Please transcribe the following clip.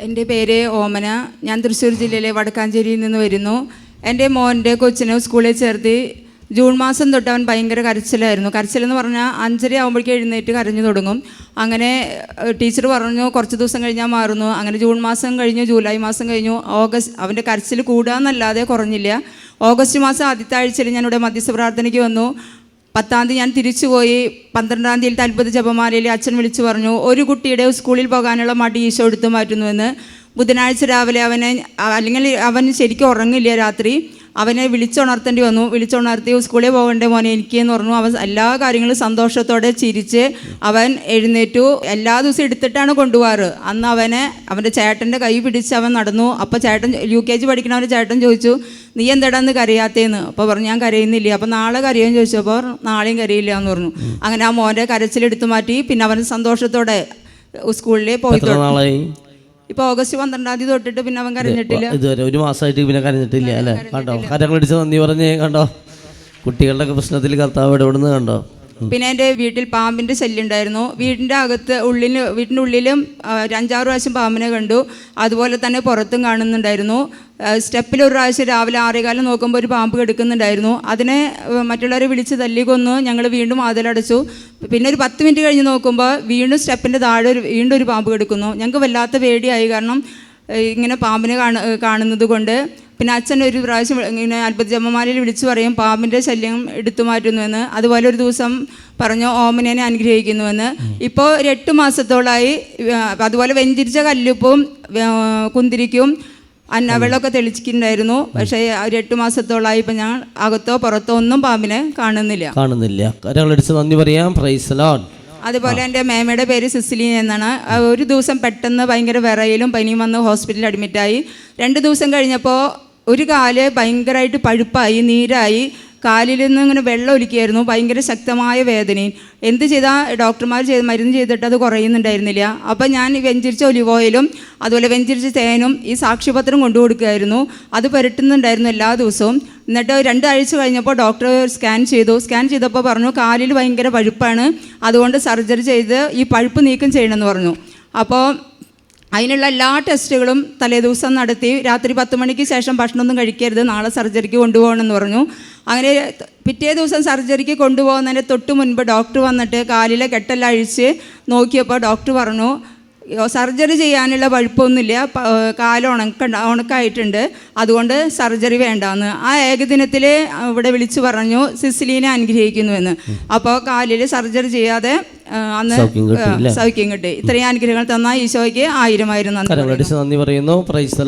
എന്റെ പേര് ഓമന. ഞാൻ തൃശ്ശൂർ ജില്ലയിലെ വടക്കാഞ്ചേരിയിൽ നിന്ന് വരുന്നു. എന്റെ മോന്റെ കൊച്ചിനെ സ്കൂളിൽ ചേർത്ത് ജൂൺ മാസം തൊട്ട് അവൻ ഭയങ്കര കരച്ചിലായിരുന്നു. കരച്ചിലെന്ന് പറഞ്ഞാൽ അഞ്ചര ആകുമ്പോഴേക്കും എഴുന്നേറ്റ് കരഞ്ഞു തുടങ്ങും. അങ്ങനെ ടീച്ചർ പറഞ്ഞു കുറച്ച് ദിവസം കഴിഞ്ഞാൽ മാറുന്നു. അങ്ങനെ ജൂൺ മാസം കഴിഞ്ഞു ജൂലൈ മാസം കഴിഞ്ഞു. ഓഗസ്റ്റ് അവന്റെ കരച്ചിൽ കൂടാന്നല്ലാതെ കുറഞ്ഞില്ല. ഓഗസ്റ്റ് മാസം ആദ്യത്തെ ആഴ്ചയിൽ ഞാനിവിടെ മധ്യസ്ഥ പ്രാർത്ഥനയ്ക്ക് വന്നു. പത്താം തീയതി ഞാൻ തിരിച്ചുപോയി. പന്ത്രണ്ടാം തീയതി അത്ഭുത ജപമാലയിൽ അച്ഛൻ വിളിച്ചു പറഞ്ഞു ഒരു കുട്ടിയുടെ സ്കൂളിൽ പോകാനുള്ള മടി ഈശോ എടുത്തു മാറ്റുന്നുവെന്ന്. ബുധനാഴ്ച രാവിലെ അവനെ അല്ലെങ്കിൽ അവൻ ശരിക്കും ഉറങ്ങില്ല രാത്രി. അവനെ വിളിച്ചുണർത്തേണ്ടി വന്നു. വിളിച്ചുണർത്തി സ്കൂളിൽ പോകണ്ടേ മോനെ എനിക്ക് എന്ന് പറഞ്ഞു. അവൻ എല്ലാ കാര്യങ്ങളും സന്തോഷത്തോടെ ചിരിച്ച് അവൻ എഴുന്നേറ്റു. എല്ലാ ദിവസവും എടുത്തിട്ടാണ് കൊണ്ടുപോകാറ്. അന്ന് അവനെ അവന്റെ ചേട്ടന്റെ കൈ പിടിച്ച് അവൻ നടന്നു. അപ്പോൾ ചേട്ടൻ യു കെ ജി പഠിക്കണവന്റെ ചേട്ടൻ ചോദിച്ചു നീ എന്താടാന്ന് കരയാത്തേന്ന്? അപ്പോൾ പറഞ്ഞു ഞാൻ കരയുന്നില്ല. അപ്പോൾ നാളെ കരയാന്ന് ചോദിച്ചപ്പോൾ നാളെയും കരയില്ല എന്ന് പറഞ്ഞു. അങ്ങനെ ആ മോന്റെ കരച്ചിലെടുത്തു മാറ്റി. പിന്നെ അവൻ സന്തോഷത്തോടെ സ്കൂളിലേ പോയി ഇപ്പോൾ ഓഗസ്റ്റ് പന്ത്രണ്ടാം തീയതി തൊട്ടിട്ട് പിന്നെ അവൻ കരഞ്ഞിട്ടില്ല. ഇതുവരെ ഒരു മാസമായിട്ട് പിന്നെ കരഞ്ഞിട്ടില്ല അല്ലേ? കണ്ടോ? കരങ്ങളടിച്ച് നന്ദി പറഞ്ഞേ കണ്ടോ? കുട്ടികളുടെ പ്രശ്നത്തിൽ കർത്താവ് ഇടപെടുന്നത് കണ്ടോ? പിന്നെ എന്റെ വീട്ടിൽ പാമ്പിന്റെ ശല്യം ഉണ്ടായിരുന്നു വീടിന്റെ അകത്ത് ഉള്ളിൽ വീട്ടിന്റെ ഉള്ളിലും അഞ്ചാറ് പ്രാവശ്യം പാമ്പിനെ കണ്ടു. അതുപോലെ തന്നെ പുറത്തും കാണുന്നുണ്ടായിരുന്നു. സ്റ്റെപ്പിൽ ഒരു പ്രാവശ്യം രാവിലെ ആറേകാലം നോക്കുമ്പോൾ ഒരു പാമ്പ് കെടുക്കുന്നുണ്ടായിരുന്നു. അതിനെ മറ്റുള്ളവരെ വിളിച്ച് തല്ലി കൊന്നു. ഞങ്ങൾ വീണ്ടും വാതിലടച്ചു. പിന്നെ ഒരു പത്ത് മിനിറ്റ് കഴിഞ്ഞ് നോക്കുമ്പോൾ വീണ്ടും സ്റ്റെപ്പിന്റെ താഴെ ഒരു വീണ്ടും ഒരു പാമ്പ് കെടുക്കുന്നു. ഞങ്ങൾക്ക് വല്ലാത്ത പേടിയായി. കാരണം ഇങ്ങനെ പാമ്പിനെ കാണ കാണുന്നത് കൊണ്ട് പിന്നെ അച്ഛൻ ഒരു പ്രാവശ്യം ഇങ്ങനെ അത്ഭുതജമ്മമാരിൽ വിളിച്ചു പറയും പാമ്പിന്റെ ശല്യം എടുത്തു മാറ്റുന്നുവെന്ന് അതുപോലെ ഒരു ദിവസം പറഞ്ഞു ഓമനേനെ അനുഗ്രഹിക്കുന്നുവെന്ന്. ഇപ്പോൾ ഒരു എട്ട് മാസത്തോളമായി അതുപോലെ വെഞ്ചിരിച്ച കല്ലുപ്പും കുന്തിരിക്കും അന്ന വെള്ളമൊക്കെ തെളിച്ചിട്ടുണ്ടായിരുന്നു പക്ഷേ ഒരു എട്ട് മാസത്തോളമായി ഇപ്പം ഞാൻ അകത്തോ പുറത്തോ ഒന്നും പാമ്പിനെ കാണുന്നില്ല. കാണുന്നില്ല. നന്ദി പറയാം. പ്രൈസ് അതുപോലെ എന്റെ മേമയുടെ പേര് സിസിലി എന്നാണ്. ഒരു ദിവസം പെട്ടെന്ന് ഭയങ്കര വിറയിലും പനിയും വന്ന് ഹോസ്പിറ്റലിൽ അഡ്മിറ്റായി. രണ്ട് ദിവസം കഴിഞ്ഞപ്പോൾ ഒരു കാൽ ഭയങ്കരമായിട്ട് പഴുപ്പായി നീരായി. കാലിൽ നിന്ന് ഇങ്ങനെ വെള്ളം ഒലിക്കുകയായിരുന്നു. ഭയങ്കര ശക്തമായ വേദനയും. എന്ത് ചെയ്താൽ ഡോക്ടർമാർ ചെയ്ത് മരുന്ന് ചെയ്തിട്ട് അത് കുറയുന്നുണ്ടായിരുന്നില്ല. അപ്പോൾ ഞാൻ വെഞ്ചരിച്ച ഒലിവ് ഓയിലും അതുപോലെ വെഞ്ചിരിച്ച തേനും ഈ സാക്ഷ്യപത്രം കൊണ്ടു കൊടുക്കുകയായിരുന്നു. അത് പുരട്ടുന്നുണ്ടായിരുന്നു എല്ലാ ദിവസവും. എന്നിട്ട് രണ്ടാഴ്ച കഴിഞ്ഞപ്പോൾ ഡോക്ടർ സ്കാൻ ചെയ്തു. സ്കാൻ ചെയ്തപ്പോൾ പറഞ്ഞു കാലിൽ ഭയങ്കര പഴുപ്പാണ്. അതുകൊണ്ട് സർജറി ചെയ്ത് ഈ പഴുപ്പ് നീക്കം ചെയ്യണമെന്ന് പറഞ്ഞു. അപ്പോൾ അതിനുള്ള എല്ലാ ടെസ്റ്റുകളും തലേദിവസം നടത്തി രാത്രി പത്ത് മണിക്ക് ശേഷം ഭക്ഷണമൊന്നും കഴിക്കരുത് നാളെ സർജറിക്ക് കൊണ്ടുപോകണമെന്ന് പറഞ്ഞു. അങ്ങനെ പിറ്റേ ദിവസം സർജറിക്ക് കൊണ്ടുപോകുന്നതിന് തൊട്ട് മുൻപ് ഡോക്ടർ വന്നിട്ട് കാലിലെ കെട്ടെല്ലാം അഴിച്ച് നോക്കിയപ്പോൾ ഡോക്ടർ പറഞ്ഞു സർജറി ചെയ്യാനുള്ള പഴുപ്പൊന്നുമില്ല കാൽ ഉണക്ക ഉണക്കായിട്ടുണ്ട് അതുകൊണ്ട് സർജറി വേണ്ടാന്ന്. ആ ഏകദിനത്തിൽ ഇവിടെ വിളിച്ചു പറഞ്ഞു സിസിലീനെ അനുഗ്രഹിക്കുന്നുവെന്ന് അപ്പോൾ കാലിൽ സർജറി ചെയ്യാതെ അന്ന് സൗഖ്യം കിട്ടി, ഇത്രയും അനുഗ്രഹങ്ങൾ തന്ന ഈശോയ്ക്ക് ആയിരം ആയിരം നന്ദി പറയുന്നു. പ്രൈസ്